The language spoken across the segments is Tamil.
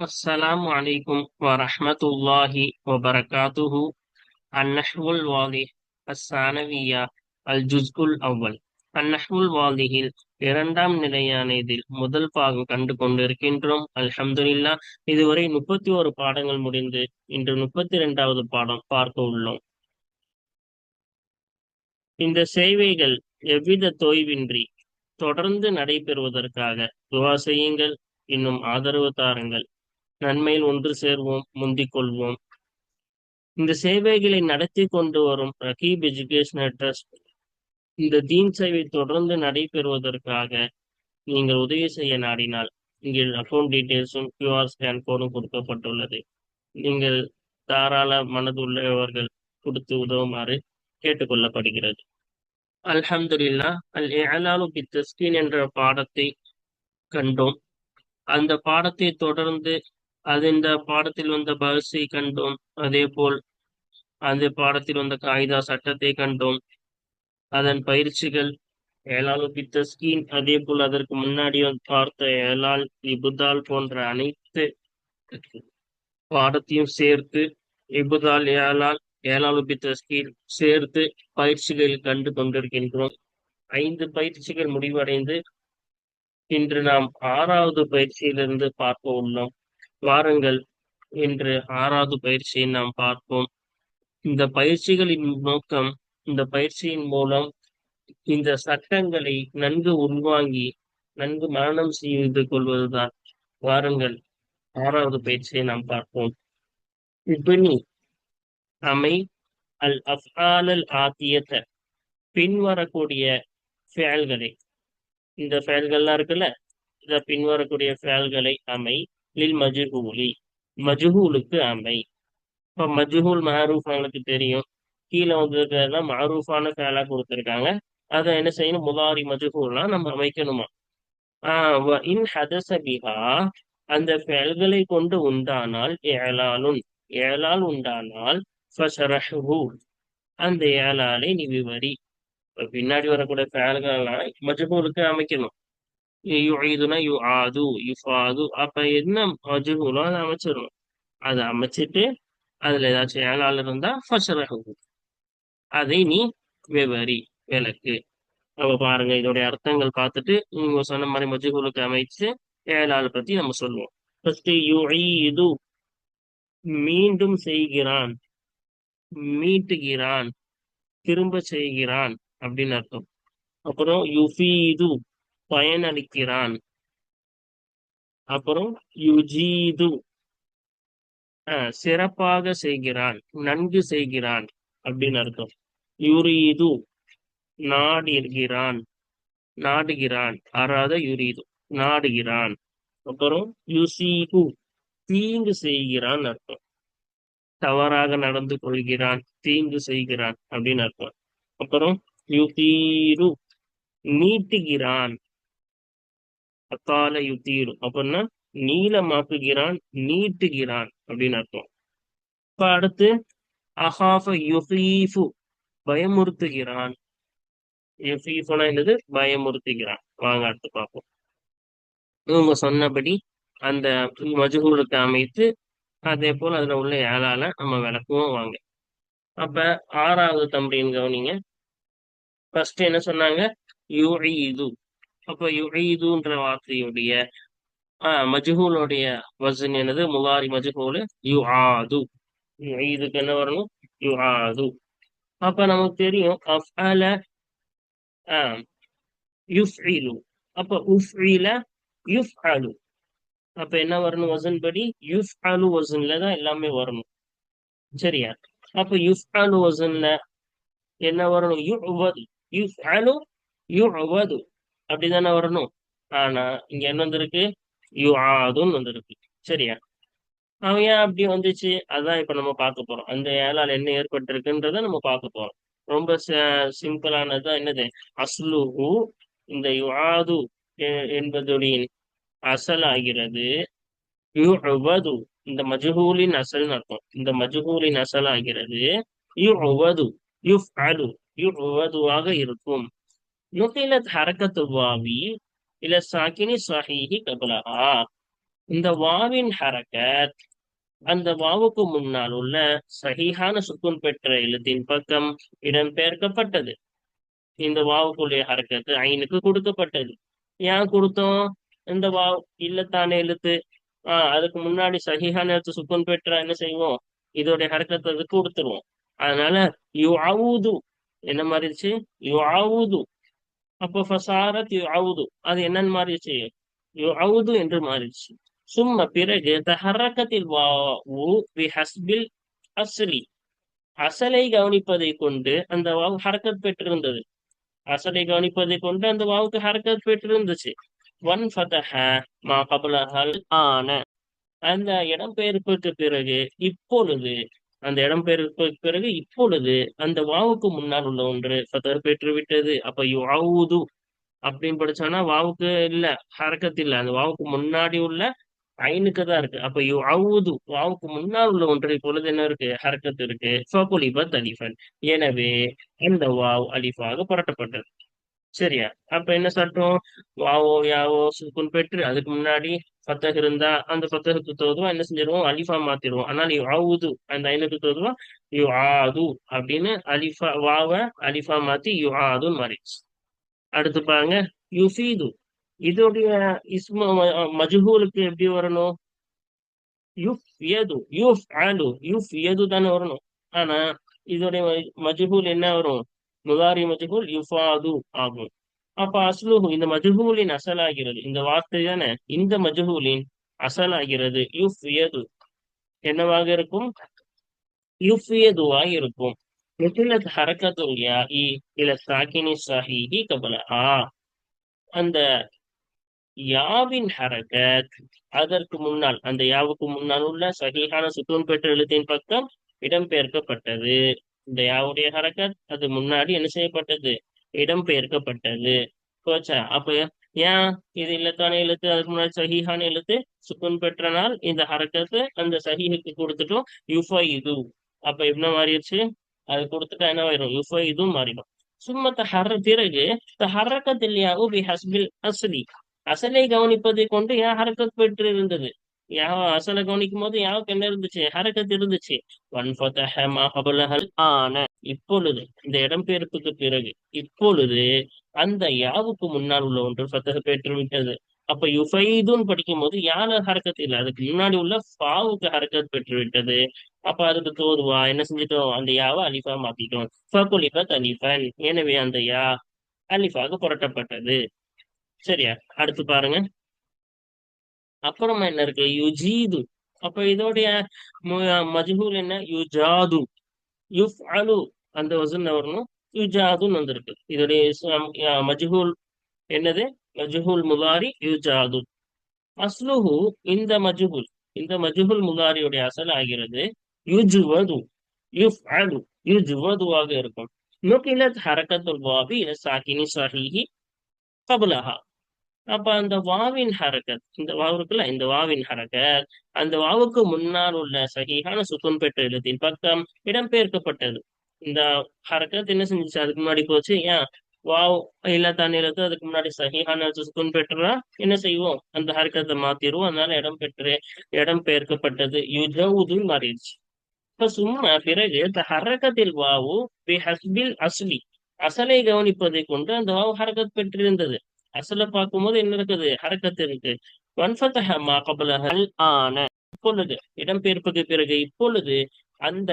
السلام عليكم ورحمة الله وبركاته النحو الواضح الثانوية الجزء الأول அந்நஹ்வுல் வாலிஹில் இரண்டாம் நிலையான இதில் முதல் பாகம் கண்டு கொண்டிருக்கின்றோம். அல்ஹம்துலில்லா இதுவரை முப்பத்தி ஒரு பாடங்கள் முடிந்து இன்று முப்பத்தி இரண்டாவது பாடம் பார்க்க உள்ளோம். இந்த சேவைகள் எவ்வித தோய்வின்றி தொடர்ந்து நடைபெறுவதற்காக துவா செய்யுங்கள். இன்னும் ஆதரவு தாருங்கள். நன்மையில் ஒன்று சேர்வோம் முந்திக் கொள்வோம். இந்த சேவைகளை நடத்தி கொண்டு வரும் ரகீப் எஜுகேஷனல் ட்ரஸ்ட் இந்த தீன் சேவை தொடர்ந்து நடைபெறுவதற்காக நீங்கள் உதவி செய்ய நாடினால் இங்கே அக்கௌண்ட் டீட்டெயில்ஸும் கியூஆர் ஸ்கேன் கோடும் கொடுக்கப்பட்டுள்ளது. நீங்கள் தாராள மனதுள்ளவர்கள் கொடுத்து உதவுமாறு கேட்டுக்கொள்ளப்படுகிறது. அல்ஹம்துல்லா அல் இஅலாலு பித்தஸ்கீன் என்ற பாடத்தை கண்டோம். அந்த பாடத்தை தொடர்ந்து அது இந்த பாடத்தில் வந்த பர்ஸை கண்டோம் அதே போல் அந்த பாடத்தில் வந்த காகிதா சட்டத்தை கண்டோம். அதன் பயிற்சிகள் ஏலால் பித்தஸ்கீன் அதே போல் அதற்கு முன்னாடி பார்த்த ஏலால் இபுதால் போன்ற அனைத்து பாடத்தையும் சேர்த்து இபுதால் ஏலால் ஏலால் பித்தஸ்கீன் சேர்த்து பயிற்சிகள் கண்டு கொண்டிருக்கின்றோம். ஐந்து பயிற்சிகள் முடிவடைந்து இன்று நாம் ஆறாவது பயிற்சியிலிருந்து பார்க்க உள்ளோம். வாருங்கள் என்று ஆறாவது பயிற்சியை நாம் பார்ப்போம். இந்த பயிற்சிகளின் நோக்கம் இந்த பயிற்சியின் மூலம் இந்த சட்டங்களை நன்கு உள்வாங்கி நன்கு மரணம் செய்து கொள்வதுதான். வாருங்கள் ஆறாவது பயிற்சியை நாம் பார்ப்போம். இப்பணி அமை அல் அஃபாலல் ஆத்தியத்த பின்வரக்கூடிய ஃபேல்களை. இந்த ஃபேல்கள்லாம் இருக்குல்ல இந்த பின்வரக்கூடிய ஃபேல்களை அமை லில் மஜுஹூலி. மஜுஹூலுக்கு அமை. இப்போ மஜுஹூல் மஹரூஃப் உங்களுக்கு தெரியும். கீழே வந்திருக்கிறதெல்லாம் மஹரூஃபான ஃபேலா கொடுத்துருக்காங்க. அதை என்ன செய்யணும்? முதாரி மஜுஹூல்லாம் நம்ம அமைக்கணுமா? ஆஹ் இன் ஹதச பிஹா அந்த ஃபேல்களை கொண்டு உண்டானால் ஏலாலுன். ஏலால் உண்டானால் அந்த ஏலாலை நீ விவரி. பின்னாடி வரக்கூடிய ஃபேல்கள்லாம் மஜ்ஹூலுக்கு அமைக்கணும். யுஈதுனா யு ஆது யுஃபாது அப்ப என்ன மஜ்ஹூலோ அதை அமைச்சிடணும். அதை அமைச்சிட்டு அதுல ஏதாச்சும் ஏழாள் இருந்தா ஃபஷரஹு. அதை நீ விவரி விளக்கு. அப்ப பாருங்க இதோடைய அர்த்தங்கள் பார்த்துட்டு நீங்க சொன்ன மாதிரி மஜ்ஹூலுக்கு அமைச்சு ஏழாள் பத்தி நம்ம சொல்லுவோம். ஃபர்ஸ்ட் யுஈது மீண்டும் செய்கிறான் மீட்டுகிறான் திரும்ப செய்கிறான் அப்படின்னு அர்த்தம். அப்புறம் யுஃபீது பயனளிக்கிறான். அப்புறம் யுஜீது சிறப்பாக செய்கிறான் நன்கு செய்கிறான் அப்படின்னு அர்த்தம். யுரீது நாடுகிறான் நாடுகிறான் அறாத யுரீது நாடுகிறான். அப்புறம் யுசீகு தீங்கு செய்கிறான் அர்த்தம். தவறாக நடந்து கொள்கிறான் தீங்கு செய்கிறான் அப்படின்னு அர்த்தம். அப்புறம் யுதீரு நீட்டுகிறான் அத்தால யுத்தீரு அப்படின்னா நீளமாக்குகிறான் நீட்டுகிறான் அப்படின்னு அர்த்தம். இப்ப அடுத்து அஹாஃப யுஹீஃபு பயமுறுத்துகிறான். யுஃபீஃபுனா என்னது? பயமுறுத்துகிறான். வாங்க அடுத்து பார்ப்போம். இவங்க சொன்னபடி அந்த மஜுகூலுக்கு அமைத்து அதே போல் அதுல உள்ள ஏழால நம்ம விளக்குவோம் வாங்க. அப்ப ஆறாவது தம்பரின் கவனிங்க. ஃபர்ஸ்ட் என்ன சொன்னாங்க? யுஈது அப்ப யுஈதுன்ற வார்த்தையுடைய ஆஹ் மஜ்ஹூலுடைய வசன் என்னது? முலாரி மஜ்ஹூல் யு ஆது யுஈதுக்கு என்ன வரணும்? யு ஆது அப்ப நமக்கு தெரியும் அஃஅல ஆஹ் அப்ப உஃஇல யுஃஅலு. அப்ப என்ன வரணும் வசன் படி யுஃஅலு வசன்ல தான் எல்லாமே வரணும். சரியா? அப்ப யுஃஅலு வசன்ல என்ன வரணும்? யுவது யுஃஅலு யுவது அப்படிதானே வரணும்? ஆனா இங்க என்ன வந்திருக்கு? யு ஆதுன்னு வந்திருக்கு. சரியா? அவன் ஏன் அப்படி வந்துச்சு? அதான் இப்ப நம்ம பார்க்க போறோம். அந்த ஏழால் என்ன ஏற்பட்டிருக்குன்றத நம்ம பார்க்க போறோம். ரொம்ப சிம்பிளானதுதான் என்னது? அஸ்லுஹு இந்த யுஆது என்பதுடைய அசல் ஆகிறது. யுவது இந்த மஜ்ஹூலின் அசல்னு அர்த்தம். இந்த மஜ்ஹூலின் அசல் ஆகிறது. யுவது யுஃப் அலு யுவதுவாக இருக்கும். நுகிலத் ஹரக்கத்து வாவி இல சாக்கினி சஹீஹி கபலஹா இந்த வாவின் ஹரக்கத் அந்த வாவுக்கு முன்னால் உள்ள சகிஹான சுக்குன் பெற்ற எழுத்தின் பக்கம் இடம்பெயர்க்கப்பட்டது. இந்த வாவுக்குள்ளே ஹரக்கத்து ஐனுக்கு கொடுக்கப்பட்டது. ஏன் கொடுத்தோம்? இந்த வாவ் இல்லத்தானே எழுத்து ஆஹ் அதுக்கு முன்னாடி சஹிஹான எழுத்து சுக்குன் பெற்றா என்ன செய்வோம்? இதோடைய ஹரக்கத்தை கொடுத்துருவோம். அதனால யு என்ன மாறிடுச்சு? யு அப்போ ஃபசாரத் யு அவுது அது என்னன்னு மாறிடுச்சு? யு அவுது என்று மாறிடுச்சு. சும்ம பிறகு தஹரக்கத்தில் வாவு பி ஹஸ்பில் அஸ்ரி. அசலை கவனிப்பதை கொண்டு அந்த வாவு ஹரக்கத் பெற்றிருந்தது. அசலை கவனிப்பதை கொண்டு அந்த வாவுக்கு ஹரக்கத் பெற்றிருந்துச்சு. ஒன் ஃபதஹ மா கபலஹல் ஆன. அந்த இடம்பெயர்ப்புக்கு பிறகு இப்பொழுது அந்த இடம் இடம்பெயர்ப்புக்கு பிறகு இப்பொழுது அந்த வாவுக்கு முன்னால் உள்ள ஒன்று. ஃபதர் பெற்று விட்டது. அப்ப யு அப்படின்னு படிச்சோம்னா வாவுக்கு இல்ல ஹரக்கத் இல்ல. அந்த வாவுக்கு முன்னாடி உள்ள ஐனுக்கு தான் இருக்கு. அப்ப யு அவுது வாவுக்கு முன்னால் உள்ள ஒன்று. இப்பொழுது என்ன இருக்கு? ஹரக்கத் இருக்கு. ஃபகுலிபத் அலிஃபன். எனவே அந்த வாவ் அலிஃபாக புரட்டப்பட்டது. சரியா? அப்ப என்ன சட்டம் வாவோ யாவோ சுக்குன் பெற்று அதுக்கு முன்னாடி பத்தக இருந்தா அந்த பத்தகத்து தோதுவா என்ன செஞ்சிருவோம்? அலிஃபா மாத்திருவோம் ஆனால் யு ஆவுது அந்த ஐநூத்து தோதுவா யு ஆது அப்படின்னு அலிஃபா வாவ அலிஃபா மாத்தி யு ஆதுன்னு மாறிடுச்சு. அடுத்து பாருங்க யுஃபீது. இதோடைய இஸ்ம மஜ்ஹூலுக்கு எப்படி வரணும்? யுஃப் யது யுஃப் ஆலு யுஃப் யது தானே வரணும். ஆனா இதோடைய மஜ்ஹூல் என்ன வரும்? முதாரி மஜ்ஹூல் யுஃபாது ஆகும். அப்ப அஸ்லுஹு இந்த மஜ்ஹூலின் அசலாகிறது. இந்த வார்த்தை தானே? இந்த மஜ்ஹூலின் அசலாகிறது. யுஃபியது. என்னவாக இருக்கும்? யுஃபியதுவாக இருக்கும். முத்திலத் ஹரக்கத்துல் யாஇ இல சாக்கினி சாஹிஹி கபலஹா அந்த யாவின் ஹரக்கத் அதற்கு முன்னால் அந்த யாவுக்கு முன்னால் உள்ள சகிஹான சுத்தம் பெற்ற எழுத்தின் பக்கம் இடம்பெயர்க்கப்பட்டது. இந்த யாவுடைய ஹரக்கத் அது முன்னாடி என்ன செய்யப்பட்டது? இடம்பெயர்க்கப்பட்டது. போச்சா? அப்ப ஏன் இது இல்லத்தான எழுத்து அதுக்கு முன்னாடி சஹிஹான எழுத்து? சுக்குன் பெற்றனால் இந்த ஹரக்கத்து அந்த சஹிஹுக்கு கொடுத்துட்டோம். யுஃபா இது அப்ப என்ன மாறிடுச்சு? அது கொடுத்துட்டா என்ன ஆயிரும்? யுஃபா இதுவும் மாறிடும். சும்மா தஹர பிறகு தஹரக்கத்தில் யாவு பி ஹஸ்பில் அசலி அசலை கவனிப்பதை கொண்டு ஏன் ஹரக்கத் பெற்று இருந்தது யா அசலை கவனிக்கும் போது யாவுக்கு என்ன இருந்துச்சு? ஹரக்கத் இருந்துச்சு. ஒன் ஆன. இப்பொழுது இந்த இடம்பெயர்ப்புக்கு பிறகு இப்பொழுது அந்த யாவுக்கு முன்னால் உள்ள ஒன்று ஃபத்தக பெற்று விட்டது அப்ப யுஃபைதுன்னு படிக்கும் போது யார ஹரக்கத் இல்லை. அதுக்கு முன்னாடி உள்ள ஃபாவுக்கு ஹரக்கத் பெற்று விட்டது அப்ப அதுக்கு தோதுவா? என்ன செஞ்சிட்டோம்? அந்த யாவை அலிஃபா மாத்திட்டோம். ஃபகுலிபத் அலிஃபன் எனவே அந்த யா அலிஃபாக புரட்டப்பட்டது. சரியா? அடுத்து பாருங்க. அப்புறமா என்ன இருக்கு? யுஜீது அப்ப இதோடைய மஜ்ஹூல் என்ன? யுஜாது யுஃப் அலு அந்த வசன் வரணும்? யுஜாதுன்னு வந்திருக்கு. இதோடைய மஜ்ஹூல் என்னது? மஜ்ஹூல் முலாரி யுஜாது அஸ்லுஹு இந்த மஜ்ஹூல் இந்த மஜ்ஹூல் முலாரியுடைய அசல் ஆகிறது யுஜுவது. யுஃப் அலு யுஜுவதுவாக இருக்கும். நுகிலத் ஹரக்கத்துல் பாபி இல சாக்கினி சஹீஹி அப்ப அந்த வாவின் ஹரக்கத் இந்த வாவு இருக்குல்ல இந்த வாவின் ஹரக்கத் அந்த வாவுக்கு முன்னால் உள்ள சகிஹான சுக்குன் பெற்ற எழுத்தின் பக்கம் இடம்பெயர்க்கப்பட்டது. இந்த ஹரக்கத் என்ன செஞ்சிச்சு? அதுக்கு முன்னாடி போச்சு. ஏன்? வாவ் இல்லத்தான் எழுத்து அதுக்கு முன்னாடி சகிஹான சுக்குன் பெற்றா என்ன செய்வோம்? அந்த ஹரக்கத்தை மாத்திருவோம் அதனால இடம் பெற்று இடம் பெயர்க்கப்பட்டது. யுஜவுதுன்னு மாறிடுச்சு. இப்ப சும்மா பிறகு இந்த ஹரக்கத்தில் வாவு பி ஹஸ்பில் அஸ்லி அசலை கவனிப்பதை கொண்டு அந்த வாவு ஹரக்கத் பெற்றிருந்தது. அசல பார்க்கும்போது என்ன இருக்குது? ஹரக்கத்து இருக்கு. வன்ஃபத்தஹமா கபலஹல் ஆன. இப்பொழுது இடம்பெயர்ப்புக்கு பிறகு இப்பொழுது அந்த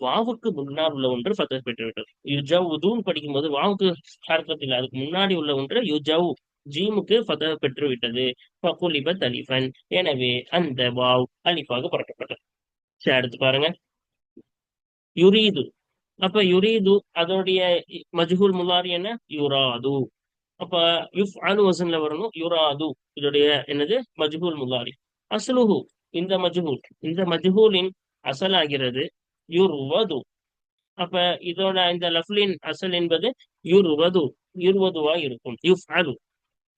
வாவுக்கு முன்னால் உள்ள ஒன்று ஃபத்தத் பெற்றுவிட்டது. படிக்கும் படிக்கும்போது வாவுக்கு ஹரக்கத் இல்லை. அதுக்கு முன்னாடி உள்ள ஒன்று யுஜவ் ஜீமுக்கு ஃபத பெற்று விட்டது பகுலிபத் அலிஃபன் எனவே அந்த வாவ் அலிஃபாக புரட்டப்பட்டது. சரி அடுத்து பாருங்க. யுரீது. அப்ப யுரீது அதோடைய மஜ்ஹூல் முலாரி என்ன? யுராது. அப்ப யுஃப் அனு வசன்ல வரணும் யுராது. இதோடைய என்னது? மஜ்ஹூல் முலாரி அசலுஹு இந்த மஜ்ஹூல். இந்த மஜ்ஹூலின் அசல் ஆகிறது யுர்வது. அப்ப இதோட இந்த லஃப்லின் அசல் என்பது யுர்வது. யுர்வதுவா இருக்கும் யுஃப் அலு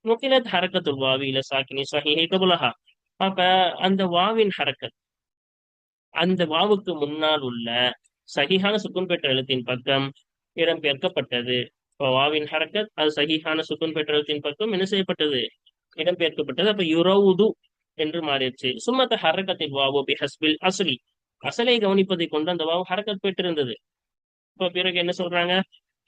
நுக்கிலத் ஹரக்கத்துல் வாவி இல சாக்கினி சஹிஹை கபுலஹா. அப்ப அந்த வாவின் ஹரக்கத். அந்த வாவுக்கு முன்னால் உள்ள சகிஹான சுக்குன் பெற்ற எழுத்தின் பக்கம் இடம்பெயர்க்கப்பட்டது வாவின் ஹரக்கத் அது சகிஹான சுக்குன் பெற்றத்தின் பக்கம் என்ன செய்யப்பட்டது? இடம்பெயர்க்கப்பட்டது. அப்ப யுரவுது என்று மாறிடுச்சு. சும்மத்த ஹரக்கத்தில் வாவு பி ஹஸ்பில் அசலி அசலை கவனிப்பதை கொண்டு அந்த வாவு ஹரக்கத் பெற்றிருந்தது. இப்ப பிறகு என்ன சொல்றாங்க?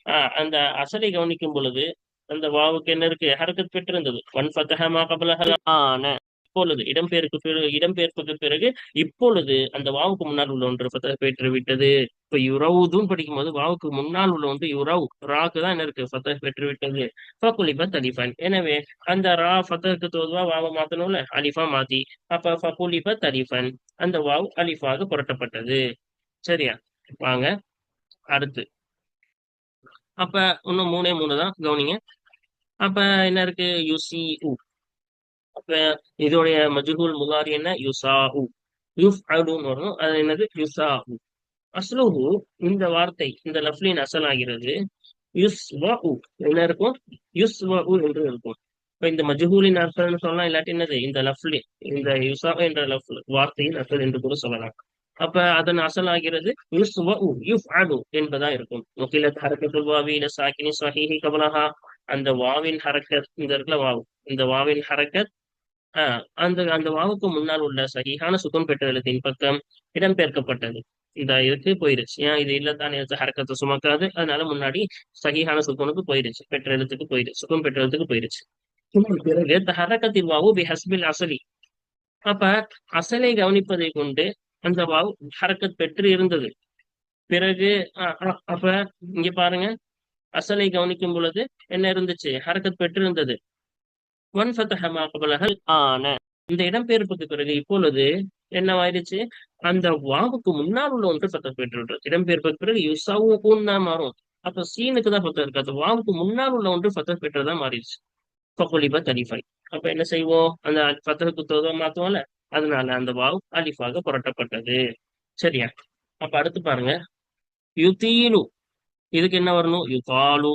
ஆஹ் அந்த அசலை கவனிக்கும் பொழுது அந்த வாவுக்கு என்ன இருக்கு? ஹரக்கத் பெற்றிருந்தது. ஒன் ஃபத்தஹமா கபலஹல் இப்பொழுது இடம்பெயர்க்கு பிறகு இடம்பெயர்ப்புக்கு பிறகு இப்பொழுது அந்த வாவுக்கு முன்னால் உள்ள ஒன்று ஃபத்தஹ பெற்று விட்டது இப்ப யுரவுதுன்னு படிக்கும்போது வாவுக்கு முன்னால் உள்ள வந்து யுரவ் ராக்கு தான் என்ன இருக்கு? ஃபத்தஹ் பெற்று விட்டது ஃபகுலிபத் அலிஃபன். எனவே அந்த ரா ஃபத்தஹுக்கு தோதுவா வாவை மாத்தணும்ல? அலிஃபா மாத்தி. அப்ப ஃபகுலிபத் அலிஃபன். அந்த வாவ் அலிஃபாக புரட்டப்பட்டது. சரியா? வாங்க. அடுத்து. அப்ப இன்னும் மூணே மூணு தான். கவனிங்க. அப்ப என்ன இருக்கு? யுசி உ. அப்ப இதோடைய மஜ்ஹூல் முதாரி என்ன? யுசாஹு யுஃப் அலுன்னு வரும். அது என்னது? யுசாஹு அஸ்லுஹு இந்த வார்த்தை இந்த லஃப்லின் அசல் ஆகிறது யுஸ் உ என்ன இருக்கும்? யுஸ் உ என்று இருக்கும். இப்ப இந்த மஜ்ஹூலின் அசல்னு சொல்லலாம் இல்லாட்டி என்னது? இந்த லஃப்லி இந்த யுசா என்ற லஃப் வார்த்தையின் அசல் என்று கூட சொல்லலாம். அப்ப அதன் அசல் ஆகிறது யுஸ் உ யுஃப் அலு என்பதா இருக்கும். முகிலத் ஹரக்கத்துல் வாவி இல சாக்கினி சஹிஹி கபலஹா. அந்த வாவின் ஹரக்கத் இந்த இருக்குல்ல வாவு இந்த வாவின் ஹரக்கத் அந்த அந்த வாவுக்கு முன்னால் உள்ள சகிஹான சுகம் பெற்ற எழுத்தின் பக்கம் இடம்பெயர்க்கப்பட்டது. இந்த இதுக்கு போயிருச்சு. ஏன் இது இல்லத்தான் எழுத்து ஹரக்கத்தை சுமக்காது. அதனால முன்னாடி சகிஹான சுகனுக்கு போயிருச்சு. பெற்ற எழுத்துக்கு போயிருச்சு. சுகம் பெற்ற எழுத்துக்கு போயிருச்சு. பிறகு ஹரக்கத்தில் வாவு பி ஹஸ்பில் அசலி. அப்ப அசலை கவனிப்பதை கொண்டு அந்த வாவு ஹரக்கத் பெற்று இருந்தது. பிறகு அப்ப இங்க பாருங்க. அசலை கவனிக்கும் பொழுது என்ன இருந்துச்சு? ஹரக்கத் பெற்று இருந்தது. ஒன் ஃபத்தஹமா கபலஹல் ஆன இந்த இடம்பெயர்ப்புக்கு பிறகு இப்பொழுது என்னவாயிருச்சு? அந்த வாவுக்கு முன்னால் உள்ள ஒன்று பத்த பெற்று இடம்பெயர்ப்புக்கு பிறகு யுசாவும் தான் மாறும். அப்ப சீனுக்கு தான் பத்த இருக்காது வாவுக்கு முன்னால் உள்ள ஒன்று பத்த பெற்றதா மாறிடுச்சு. ஃபகுலிபா தலிஃபை அப்ப என்ன செய்வோம்? அந்த ஃபத்தத்துக்கு தோதா மாத்துவோம்ல? அதனால அந்த வாவ் அலிஃபாக புரட்டப்பட்டது. சரியா? அப்ப அடுத்து பாருங்க. யுதீலு இதுக்கு என்ன வரணும்? யுகாலு.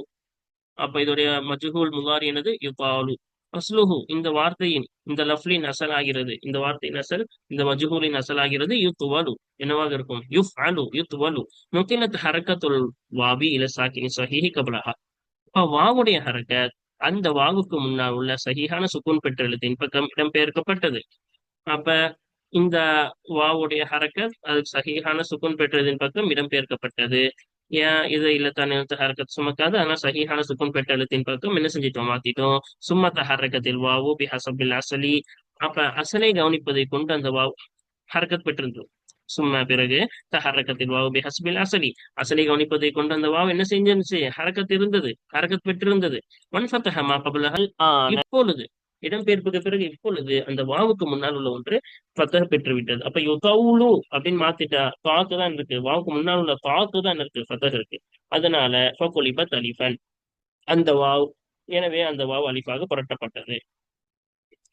அப்ப இதோடைய மஜ்ஹூல் முகாரி என்னது? யுகாலு. அஸ்லுஹு இந்த வார்த்தையின் இந்த லஃப்லின் அசல் ஆகிறது இந்த வார்த்தையின் அசல் இந்த மஜ்ஹூலின் அசல் ஆகிறது யுத்துவலு. என்னவாக இருக்கும்? யுஃப் அலு யுத்துவலு. முக்கிலத் ஹரக்கத்துல் வாபி இல சாக்கினி சஹிஹி கபலஹா. அப்ப வாவுடைய ஹரக்கத் அந்த வாவுக்கு முன்னால் உள்ள சகிஹான சுக்குன் பெற்ற எழுத்தின் பக்கம் இடம்பெயர்க்கப்பட்டது. அப்ப இந்த வாவுடைய ஹரக்கத் அது சகிஹான சுக்குன் பெற்றதின் பக்கம் இடம்பெயர்க்கப்பட்டது. இது இல்லத்தான ஹரக்கத். சுமக்காது ஆனா சகிஹான சுக்குன் பெற்ற எழுத்தின் பக்கம் என்ன செஞ்சிட்டோம்? மாத்திட்டோம். சும்மத்த ஹரக்கத்தில் வாவு பி ஹசபில் அசலி. அப்ப அசலை கவனிப்பதை கொண்டு அந்த வாவ் ஹரக்கத் பெற்றிருந்தோம். சும்மா பிறகு தஹரக்கத்தில் வாவு பி ஹஸ்பில் அசலி. அசலை கவனிப்பதை கொண்டு அந்த வாவ் என்ன செஞ்சிருந்துச்சு? ஹரக்கத் இருந்தது. ஹரக்கத் பெற்றிருந்தது. ஒன் ஃபத்தஹமா கபலஹல் இப்பொழுது இடம்பெயர்ப்புக்கு பிறகு இப்பொழுது அந்த வாவுக்கு முன்னால் உள்ள ஒன்று பத்தக பெற்று விட்டது அப்ப யுதவுலு அப்படின்னு மாத்திட்டா தாக்கு தான் இருக்கு. வாவுக்கு முன்னால் உள்ள தாக்கு தான் இருக்கு பத்தக இருக்கு. அதனால ஃபகுலிப அலிஃபன் அந்த வாவ் எனவே அந்த வாவ் அலிஃபாக புரட்டப்பட்டது.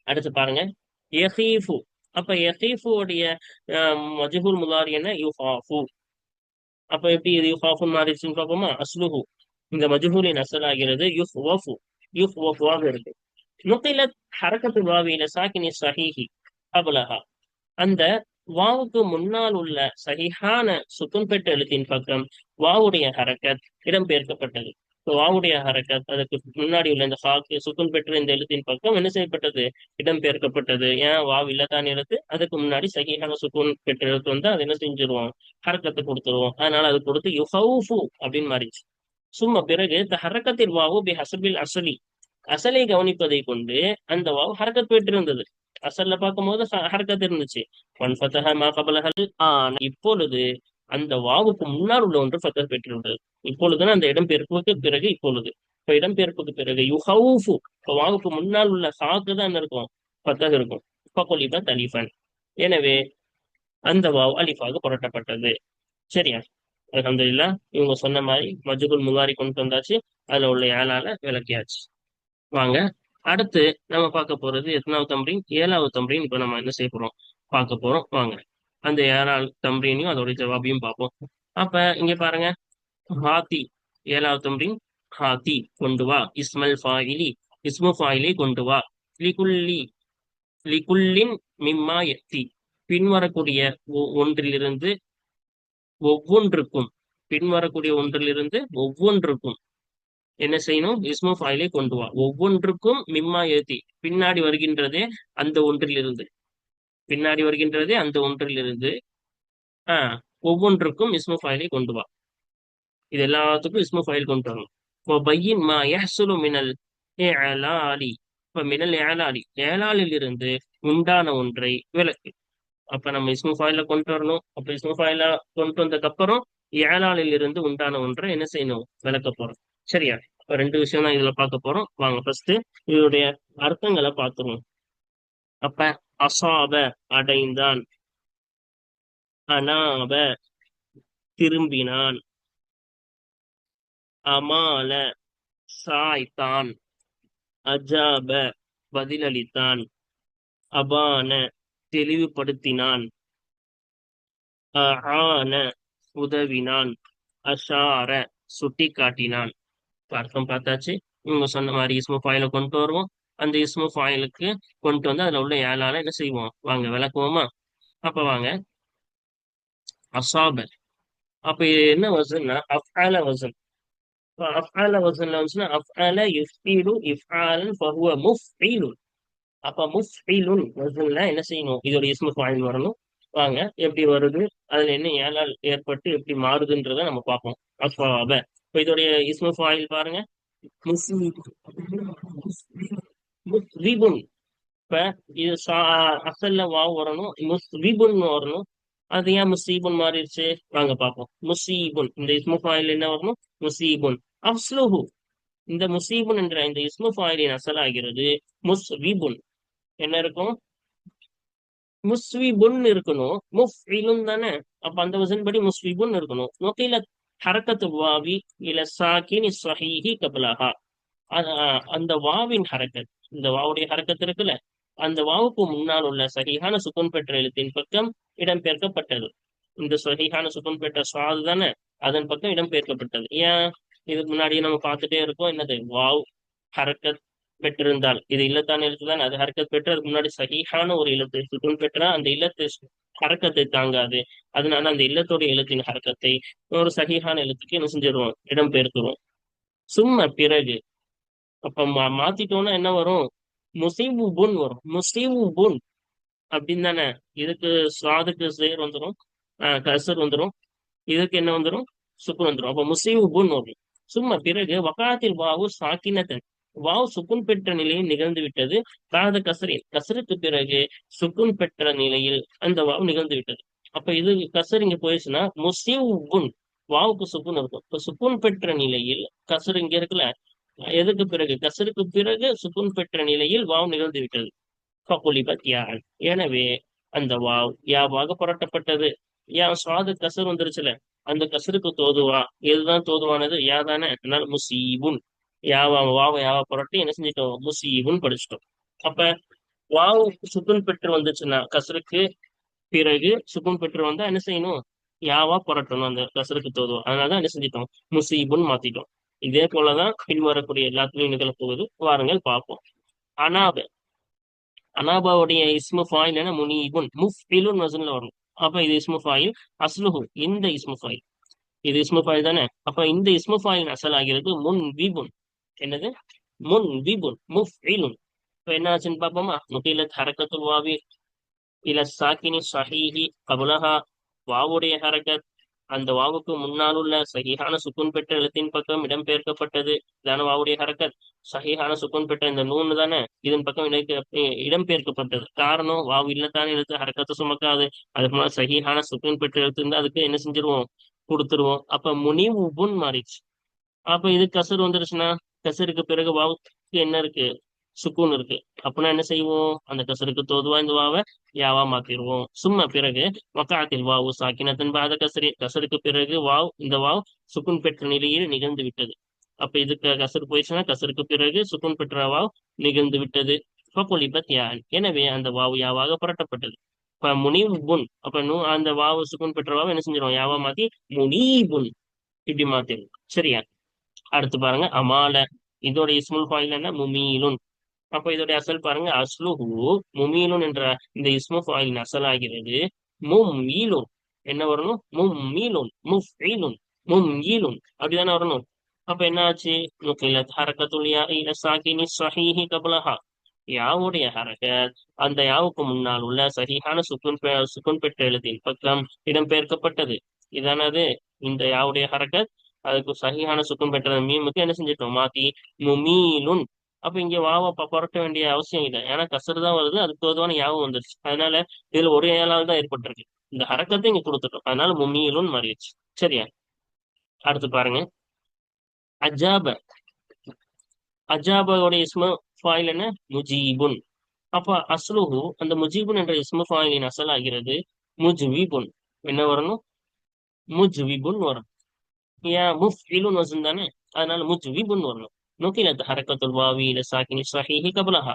அடுத்து பாருங்க. எஹீஃபு அப்ப எஹீஃபுடைய மஜ்ஹூல் முலாரி என்ன? யுஹாஃபு. அப்ப எப்படி இது யுஹாஃபு மாறிடுச்சுன்னு பார்ப்போமா? அஸ்லுஹு. இந்த மஜ்ஹூலின் அசல் ஆகிறது யுஃப் வஃபு யுஃப் வஃபுவாக இருக்கு. நுகிலத் ஹரக்கத்து வாவியில சாக்கினி சஹிஹி அபலஹா. அந்த வாவுக்கு முன்னால் உள்ள சஹிஹான சுத்தம் பெற்ற எழுத்தின் பக்கம் வாவுடைய ஹரக்கத் இடம்பெயர்க்கப்பட்டது. வாவுடைய ஹரக்கத் அதுக்கு முன்னாடி உள்ள இந்த ஹாக்கு சுத்தம் பெற்ற இந்த எழுத்தின் பக்கம் என்ன செய்யப்பட்டது? இடம்பெயர்க்கப்பட்டது. ஏன்? வாவ் இல்லதான் எழுத்து அதுக்கு முன்னாடி சகிஹான சுக்குன் பெற்ற எழுத்து வந்து அது என்ன செஞ்சிருவோம்? ஹரக்கத்தை கொடுத்துருவோம். அதனால அது கொடுத்து யுஹவுஃபு அப்படின்னு மாறிச்சு சும்மா பிறகு த ஹரக்கத்தில் வாவு பி ஹசபில் அசலி அசலை கவனிப்பதை கொண்டு அந்த வாவ் ஹரக்கத் பெற்றிருந்தது. அசல்ல பார்க்கும்போது ஹரக்கத் இருந்துச்சு. ஒன் ஃபத்தஹ மா கபலஹல் ஆனா இப்பொழுது அந்த வாவுக்கு முன்னால் உள்ள ஒன்று ஃபத்தஹ் பெற்றிருந்தது. இப்பொழுதுன்னு அந்த இடம்பெயர்ப்புக்கு பிறகு இப்பொழுது. இப்ப இடம்பெயர்ப்புக்கு பிறகு யுஹவுஃபு இப்ப வாவுக்கு முன்னால் உள்ள சாக்கு தான் இருக்கும்? ஃபத்தஹ் இருக்கும். ஃபகுலிப தலிஃபன். எனவே அந்த வாவ் அலிஃபாக புரட்டப்பட்டது. சரியா? அலமதுல்லா இவங்க சொன்ன மாதிரி மஜுகுல் முகாரி கொண்டு வந்தாச்சு. அதுல உள்ள ஏழால விளக்கியாச்சு. வாங்க. அடுத்து நம்ம பார்க்க போறது எத்தனாவது தம்பரின் ஏழாவது தம்பரின் இப்ப நம்ம என்ன செய்ய போறோம்? பார்க்க போறோம். வாங்க. அந்த ஏழாவது தம்பரினையும் அதோட ஜவாபியும் பார்ப்போம். அப்ப இங்க பாருங்க. ஹாத்தி ஏழாவது தம்பரின் ஹாத்தி கொண்டு வா. இஸ்மல் ஃபாயிலி இஸ்மு ஃபாயிலி கொண்டு வா. லிகுல்லி லிகுல்லின் மிம்மா எத்தி பின்வரக்கூடிய ஒன்றிலிருந்து ஒவ்வொன்றுக்கும் பின்வரக்கூடிய ஒன்றிலிருந்து ஒவ்வொன்றுக்கும் என்ன செய்யணும்? இஸ்மு ஃபாயிலை கொண்டு வா. ஒவ்வொன்றுக்கும் மிம்மா ஏத்தி பின்னாடி வருகின்றதே அந்த ஒன்றிலிருந்து. பின்னாடி வருகின்றதே அந்த ஒன்றிலிருந்து. ஆஹ் ஒவ்வொன்றுக்கும் இஸ்மோ ஃபைலை கொண்டு வா. இது எல்லாத்துக்கும் இஸ்மோ ஃபைல் கொண்டு வரணும். பையின் மா யஹ்சுலு மினல் ஏலாலி. இப்போ மினல் ஏலாலி. ஏலாலில் இருந்து உண்டான ஒன்றை விளக்கு. அப்போ நம்ம இஸ்மு ஃபைல கொண்டு வரணும். அப்போ இஸ்மோ ஃபைல கொண்டு வந்ததுக்கு அப்புறம் ஏலாலில் இருந்து உண்டான ஒன்றை என்ன செய்யணும்? விளக்க போறோம். சரியா? இப்ப ரெண்டு விஷயம் தான் இதுல பார்க்க போறோம். வாங்க ஃபர்ஸ்ட் இதனுடைய அர்த்தங்களை பார்த்துருவோம். அப்ப அசாப அடைந்தான். அனாப திரும்பினான். அமால சாய்த்தான். அஜாப பதிலளித்தான். அபான தெளிவுபடுத்தினான். ஆன உதவினான். அஷார சுட்டி காட்டினான் அர்த்தம் பார்த்தாச்சு. இவங்க சொன்ன மாதிரி இஸ்மு ஃபாயில கொண்டு வருவோம். அந்த இஸ்மு ஃபாயிலுக்கு கொண்டு வந்து அதுல உள்ள ஏழால என்ன செய்வோம்? வாங்க விளக்குவோமா? அப்ப வாங்க. அசாபர் அப்ப என்ன வசன்னா அஃபால வசன் அஃபால வசன்ல வந்துச்சுன்னா அஃபால யுஃபீலு இஃபாலன் ஃபஹுவ முஃபீலுன் அப்ப முஃபீலுன் வசன்ல என்ன செய்யணும்? இதோட இஸ்மு ஃபாயில் வரணும். வாங்க எப்படி வருது? அதுல என்ன ஏழால் ஏற்பட்டு எப்படி மாறுதுன்றத நம்ம பார்ப்போம். அஃபாப இப்போ இதோடைய இஸ்மு ஃபாயில் பாருங்க. முஸ்ரிபுன். இப்ப இது அசல்ல வாவ் வரணும். முஸ்ரிபுன் வரணும். அது ஏன் முசீபுன் மாறிடுச்சு? வாங்க பார்ப்போம் முசீபுன் இந்த இஸ்மு ஃபாயில் என்ன வரணும்? முசீபுன் அஃப்ஸ்லுஹு. இந்த முசீபுன் என்ற இந்த இஸ்மு ஃபாயிலின் அசல் ஆகிறது முஸ்விபுன் என்ன இருக்கும்? முஸ்விபுன் இருக்கணும். முஃபிலுன் தானே. அப்ப அந்த வசன் படி முஸ்விபுன் இருக்கணும். நோக்கில ஹரக்கத்து வாவி இல சாக்கின் சஹீஹி கபலஹா. அந்த வாவின் ஹரக்கத் இந்த வாவுடைய ஹரக்கத் இருக்குல்ல அந்த வாவுக்கு முன்னால் உள்ள சகிஹான சுக்குன் பெற்ற எழுத்தின் பக்கம் இடம்பெயர்க்கப்பட்டது. இந்த சகிஹான சுக்குன் பெற்ற சுவாது தானே அதன் பக்கம் இடம்பெயர்க்கப்பட்டது. ஏன்? இதுக்கு முன்னாடி நம்ம பார்த்துட்டே இருக்கோம் என்னது? வாவ் ஹரக்கத் பெற்றிருந்தால். இது இல்லத்தான் எழுத்து அது ஹரக்கத் பெற்று அதுக்கு முன்னாடி சகிஹான ஒரு எழுத்து சுக்குன் பெற்றா அந்த இல்லத்து ஹரக்கத்தை தாங்காது. அதனால அந்த இல்லத்தோட எழுத்தின் ஹரக்கத்தை ஒரு சகிஹான எழுத்துக்கு என்ன செஞ்சிருவோம்? இடம் பெயர்த்துருவோம் சும்மா பிறகு அப்ப மாத்திட்டோம்னா என்ன வரும்? முசீபு புன் வரும். முசீபு புன் அப்படின்னு தானே? இதுக்கு சுவாதுக்கு சேர் வந்துடும் கசர் வந்துடும் இதுக்கு என்ன வந்துடும் சுக்கு வந்துடும் அப்ப முசீபு புன் வரும். சும்மா பிறகு வக்காத்தில் வாவு சாக்கினத்தன். வாவ் சுக்குன் பெற்ற நிலையில் நிகழ்ந்து விட்டது காத கசரின் கசருக்கு பிறகு சுக்குன் பெற்ற நிலையில் அந்த வாவ் நிகழ்ந்து விட்டது அப்ப இது கசர் இங்க போயிடுச்சுன்னா முசிவ் குன் வாவுக்கு சுக்குன் இருக்கும் இப்ப சுக்குன் பெற்ற நிலையில் கசர் இங்க இருக்குல்ல எதுக்கு பிறகு? கசருக்கு பிறகு சுக்குன் பெற்ற நிலையில் வாவ் நிகழ்ந்து விட்டது ஃபகுலிபத் யான். எனவே அந்த வாவ் யாவாக புரட்டப்பட்டது. யா சுவாது கசர் வந்துருச்சுல அந்த கசருக்கு தோதுவா? எதுதான் தோதுவானது? யாதானே? அதனால முசீபுன் யாவா வாவ யாவா புரட்டி என்ன செஞ்சிட்டோம் முசீவுன்னு படிச்சிட்டோம் அப்ப வாவு சுக்குன் பெற்று வந்துச்சுன்னா கசருக்கு பிறகு சுக்குன் பெற்று வந்தா என்ன செய்யணும் யாவா புரட்டணும் அந்த கசருக்கு தோதுவா அதனாலதான் என்ன செஞ்சிட்டோம் முசீபுன்னு மாத்திட்டோம் இதே போலதான் பின்வரக்கூடிய எல்லாத்துலயும் நிகழப்போகுது வாருங்கள் பார்ப்போம் அனாப அனாபாவுடைய இஸ்மு ஃபாயில் என முனீபுன் முஃபிலுன் வசன்ல வரும் அப்ப இது இஸ்மு ஃபாயில் அஸ்லுஹு இந்த இஸ்மு ஃபாயில் இது இஸ்மு ஃபாயில் தானே அப்ப இந்த இஸ்மு ஃபாயில் அசல் ஆகிறது முன் விபுன் என்னது? முன் விபுன் முஃபிலுன் இப்ப என்ன ஆச்சுன்னு பார்ப்போமா? முகிலத் ஹரக்கத்து வாவி இல சாக்கினி சஹீஹி கபுலஹா. வாவுடைய ஹரக்கத். அந்த வாவுக்கு முன்னால் உள்ள சகிஹான சுக்குன் பெற்ற எழுத்தின் பக்கம் இடம்பெயர்க்கப்பட்டது. இதான வாவுடைய ஹரக்கத். சகிஹான சுக்குன் பெற்ற இந்த நூன் தானே? இதன் பக்கம் இடம்பெயர்க்கப்பட்டது. காரணம் வாவு இல்லத்தான எழுத்து ஹரக்கத்தை சுமக்காது. அதுக்கு முன்னாடி சகிஹான சுக்குன் பெற்ற எழுத்து இருந்தால் அதுக்கு என்ன செஞ்சிருவோம்? கொடுத்துருவோம். அப்ப முனிவு உபுன் மாறிச்சு அப்ப இது கசர் வந்துருச்சுன்னா? கசருக்கு பிறகு வாவுக்கு என்ன இருக்கு? சுக்குன் இருக்கு. அப்படின்னா என்ன செய்வோம்? அந்த கசருக்கு தோதுவா இந்த வாவை யாவா மாத்திடுவோம். சும்மா பிறகு வக்காத்தில் வாவு சாக்கினத்தின் பாத கசரி கசருக்கு பிறகு வாவ் இந்த வாவ் சுக்குன் பெற்ற நிலையில் நிகழ்ந்து விட்டது. அப்ப இதுக்கு கசர் போயிடுச்சுன்னா கசருக்கு பிறகு சுக்குன் பெற்ற வாவ் நிகழ்ந்து விட்டது. ஃபகுலிபத் யான். எனவே அந்த வாவு யாவாக புரட்டப்பட்டது. இப்ப முனிபுன். அப்ப நூ அந்த வாவு சுக்குன் பெற்ற வாவு என்ன செஞ்சிடும் யாவா மாத்தி முனீபுன். இப்படி மாத்திரும் சரியா? அடுத்து பாருங்க அமால. இதோட இஸ்முல் ஃபாயில் என்ன முமீலுன் அப்போ இதோட அசல் பாருங்க அஸ்லுஹு முமீலுன் என்ற இந்த இஸ்மு ஃபாயிலின் அசல் ஆகிறது மும் என்ன வரணும்? மும் முஃபீலுன் முஃப் மும் அப்படிதானே வரணும். அப்ப என்ன ஆச்சு? நுக்கிலத் ஹரக்கத்துல் யா இல சாகினி சஹீஹி கபலஹா. யாவுடைய ஹரகத் அந்த யாவுக்கு முன்னால் உள்ள சரியான சுக்குன் சுக்குன் பெற்ற எழுத்தின் பக்கம் இடம்பெயர்க்கப்பட்டது. இதானது? இந்த யாவுடைய ஹரகத் அதுக்கு சரியான சுக்கம் பெற்ற மீமுக்கு என்ன செஞ்சிட்டோம்? மாத்தி முமீலுன் அப்ப இங்க வாவா புரட்ட வேண்டிய அவசியம் இல்லை. ஏன்னா கசரு தான் வருது அதுக்கு பொதுவான யாவும் வந்துருச்சு. அதனால இதுல ஒரு ஏழால் தான் ஏற்பட்டிருக்கு. இந்த அரக்கத்தை இங்க கொடுத்துட்டோம். அதனால முமீலுன் மாறிடுச்சு. சரியா? அடுத்து பாருங்க. அஜாப. அஜாபோடைய இஸ்ம ஃபாயில் என்ன? முஜீபுன். அப்ப அஸ்லுஹு அந்த முஜீபுன் என்ற இஸ்ம ஃபாயிலின் அசல் ஆகிறது முஜ்விபுன். என்ன வரணும்? முஜ்விபுன் வரும். ஏன் முஃபிலுன் தானே அதனால முஜ்விபுன் வரணும். நுக்கிலத் ஹரக்கத்துல் வாவி இல சாக்கினி சஹிஹி கபலஹா.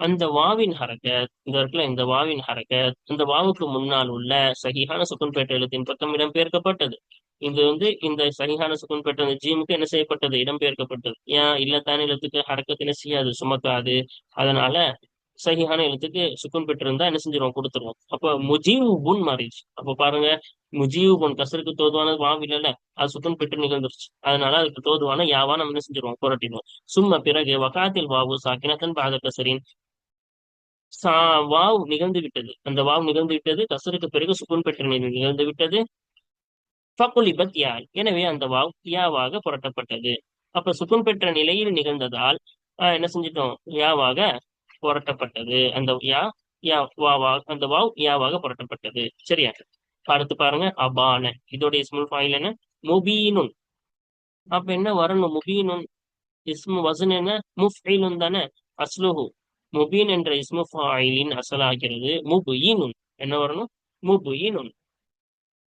அந்த வாவின் ஹரக்கத் இந்த இடத்துல இந்த வாவின் ஹரக்கத் அந்த வாவுக்கு முன்னால் உள்ள சகிஹான சுக்குன் பெற்ற எழுத்தின் பக்கம் இடம்பெயர்க்கப்பட்டது. இது வந்து இந்த சரியான சுக்குன் பெற்ற அந்த ஜீமுக்கு என்ன செய்யப்பட்டது? இடம்பெயர்க்கப்பட்டது. ஏன் இல்லத்தான எழுத்துக்கு ஹரக்கத்து என்ன செய்யாது? சுமக்காது. அதனால சகிஹான எழுத்துக்கு சுக்குன் பெற்றிருந்தா என்ன செஞ்சிருவோம்? கொடுத்துருவோம். அப்ப முஜீவு புன் மாறிடுச்சு. அப்ப பாருங்க முஜீவு புன் கசருக்கு தோதுவான இல்ல அது சுக்குன் பெற்று நிகழ்ந்துருச்சு. அதனால அதுக்கு தோதுவான யாவா நம்ம என்ன செஞ்சிருவோம்? புரட்டிடுவோம். சும்மா பிறகு வகாத்தில் வாவு சாக்கினத்தன் பாத கசரின் சா வாவ் நிகழ்ந்து விட்டது. அந்த வாவ் நிகழ்ந்து விட்டது கசருக்கு பிறகு சுக்குன் பெற்ற நிகழ்ந்து விட்டது. ஃபகுலிபத் யா எனவே அந்த வாவ் யாவாக புரட்டப்பட்டது. அப்ப சுக்குன் பெற்ற நிலையில் நிகழ்ந்ததால் என்ன செஞ்சிட்டோம்? யாவாக புரட்டப்பட்டது. அந்த யா யா வாவா அந்த வாவ் யாவாக புரட்டப்பட்டது. சரியா? அடுத்து பாருங்க அபான. இதோட இஸ்முல் ஃபாயில் என்ன? முபீனுன். அப்ப என்ன வரணும்? முபீனுன். இஸ்மு வசன் என்ன? முஃபைலுன் தானே? அஸ்லுஹு. முபீன் என்ற இஸ்மு ஃபாயிலின் அசலாகிறது. முபுயினுன் என்ன வரணும்? முபுயினுன்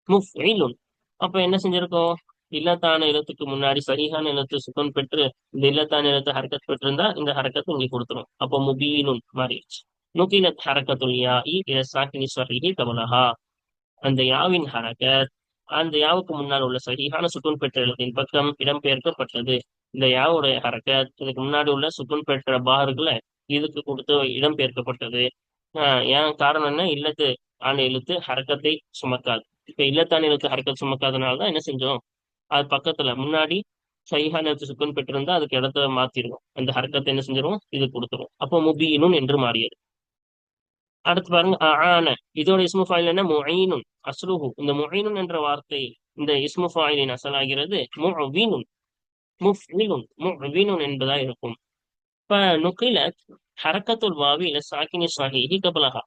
முஃபைலுன். அப்ப என்ன செஞ்சிருக்கோம்? இல்லத்தான எழுத்துக்கு முன்னாடி சரியான எழுத்து சுகம் பெற்று இந்த இல்லத்தான எழுத்து ஹரக்கத் பெற்றிருந்தா இந்த ஹரக்கத்தை உங்களுக்கு கொடுத்துரும். அப்போ முபீனும் மாறிடுச்சு. நுகிலத் ஹரக்கத்துல் யாஇ இல சாக்கினி ஸ்வஹிஹி கமலஹா அந்த யாவின் ஹரக்கத் அந்த யாவுக்கு முன்னால் உள்ள சரியான சுக்குன் பெற்ற இடத்தின் பக்கம் இடம்பெயர்க்கப்பட்டது. இந்த யாவுடைய ஹரக்கத் இதுக்கு முன்னாடி உள்ள சுக்குன் பெற்ற பாகர்களை இதுக்கு கொடுத்து இடம்பெயர்க்கப்பட்டது. ஆஹ் ஏன் காரணம் என்ன? இல்லத்து ஆண்டு எழுத்து ஹரக்கத்தை சுமக்காது. இப்ப இல்லத்தான எழுத்து ஹரக்கத் சுமக்காதனாலதான் என்ன செஞ்சோம்? அது பக்கத்துல முன்னாடி சைஹான் எடுத்து சுக்குன் பெற்றிருந்தா அதுக்கு இடத்த மாத்திடுவோம். அந்த ஹரக்கத்தை என்ன செஞ்சிருவோம்? இது கொடுத்துரும் அப்போ முபீனும் என்று மாறியது. அடுத்து பாருங்க ஆன. இதோட இஸ்மு ஃபாயில் என்ன? முஐனுன் அஸ்லுஹு இந்த முஐனுன் என்ற வார்த்தை இந்த இஸ்மு ஃபாயிலின் அசலாகிறது முவீனுன் முஃபிலுன் முவீனுன் என்பதா இருக்கும். இப்ப நுக்கில ஹரக்கத்துல் வாவி இல்ல சாக்கினி சாஹிஹி கபலஹா.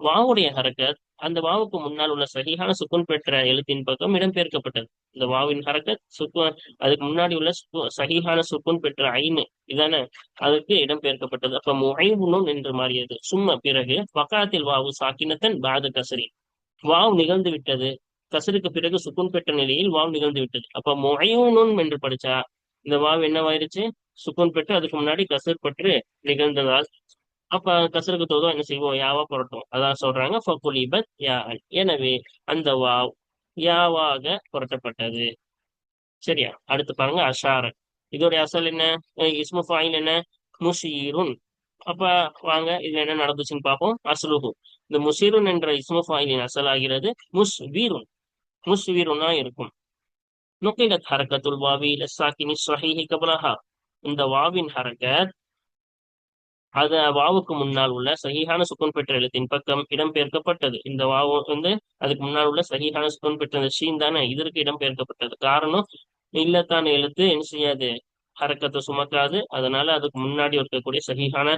வாவுடைய ஹரக்கத் அந்த வாவுக்கு முன்னால் உள்ள சரியான சுக்குன் பெற்ற எழுத்தின் பக்கம் இடம்பெயர்க்கப்பட்டது. இந்த வாவின் ஹரக்கத் சுக்கு அதுக்கு முன்னாடி உள்ள சகிஹான சுக்குன் பெற்ற ஐனு இதான அதுக்கு இடம்பெயர்க்கப்பட்டது. அப்ப முகைவுனும் என்று மாறியது. சும்மா பிறகு வக்காத்தில் வாவு சாக்கினத்தன் பாத கசரி. வாவ் நிகழ்ந்து விட்டது. கசருக்கு பிறகு சுக்குன் பெற்ற நிலையில் வாவ் நிகழ்ந்து விட்டது. அப்ப முகைவுனும் என்று படிச்சா இந்த வாவ் என்னவாயிருச்சு? சுக்குன் பெற்று அதுக்கு முன்னாடி கசர் பற்று நிகழ்ந்ததால் அப்ப கசருக்கு தோதும் என்ன செய்வோம்? யாவா புரட்டும். அதான் சொல்றாங்க ஃபகுலிபத் யா எனவே அந்த வாவ் யாவாக புரட்டப்பட்டது. சரியா? அடுத்து பாருங்க அஷார இதோடைய அசல் என்ன? இஸ்மு ஃபாயில் என்ன? முஷீருன். அப்ப வாங்க இதுல என்ன நடந்துச்சுன்னு பார்ப்போம். அசுலுகு இந்த முஷீருன் என்ற இஸ்மு ஃபாயிலின் அசல் ஆகிறது முஸ் வீருன் முஸ் வீருன்னா இருக்கும். நுக்கிலத் ஹரக்கத்துல் வாவி லசாக்கினி ஸ்வஹீஹி கபலஹா. இந்த வாவின் ஹரக்கத் அது வாவுக்கு முன்னால் உள்ள சகிஹான சுக்குன் பெற்ற எழுத்தின் பக்கம் இடம்பெயர்க்கப்பட்டது. இந்த வாவு வந்து அதுக்கு முன்னால் உள்ள சகிஹான சுக்குன் பெற்ற அந்த ஷீன் தானே? இதற்கு இடம்பெயர்க்கப்பட்டது. காரணம் இல்லத்தான எழுத்து என்ன செய்யாது? ஹரக்கத்தை சுமக்காது. அதனால அதுக்கு முன்னாடி இருக்கக்கூடிய சகிஹான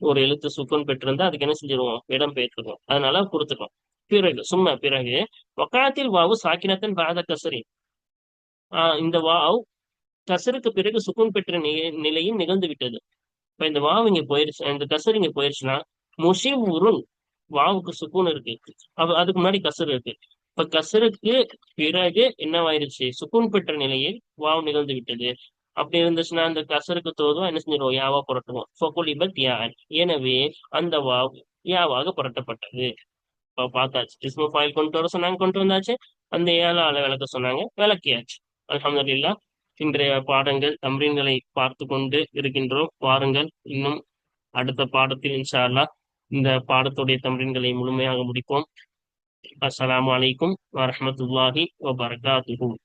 ஒரு எழுத்து சுக்குன் பெற்றிருந்தா அதுக்கு என்ன செஞ்சிருவோம்? இடம் பெயர்த்துருவோம் அதனால கொடுத்துருவோம் பிறகு சும்மா பிறகு வக்காத்தில் வாவு சாக்கினத்தன் பாத கசரி. ஆஹ் இந்த வாவ் கசருக்கு பிறகு சுக்குன் பெற்ற நிலையும் நிகழ்ந்து விட்டது இப்போ இந்த வாவு இங்கே போயிருச்சு இந்த கசர் இங்கே போயிருச்சுன்னா உருள் வாவுக்கு சுக்கூன் இருக்கு. அப்ப அதுக்கு முன்னாடி கசர் இருக்கு. இப்ப கசருக்கு பிறகு என்னவாயிருச்சு? சுக்கூன் பெற்ற நிலையில் வாவு நிகழ்ந்து விட்டது. அப்படி இருந்துச்சுன்னா அந்த கசருக்கு தோதும் என்ன செஞ்சிருவோம்? யாவா புரட்டுவோம். ஃபொகுலிபத் யார் எனவே அந்த வாவ் யாவாக புரட்டப்பட்டது. இப்போ பார்த்தாச்சு. டிஸ்மோ ஃபாயில் கொண்டு வர சொன்னாங்க கொண்டு வந்தாச்சு. அந்த ஏழால விளக்க சொன்னாங்க விளக்கியாச்சு. அலமதுல்லா இன்றைய பாடங்கள் தம்ரீன்களை பார்த்து கொண்டு இருக்கின்றோம். வாருங்கள் இன்னும் அடுத்த பாடத்தில் இன்ஷால்லா இந்த பாடத்துடைய தம்ரீன்களை முழுமையாக முடிப்போம். அஸ்லாம் வலைக்கும் வரமத்துல்லாஹி வபர்காத்துகும்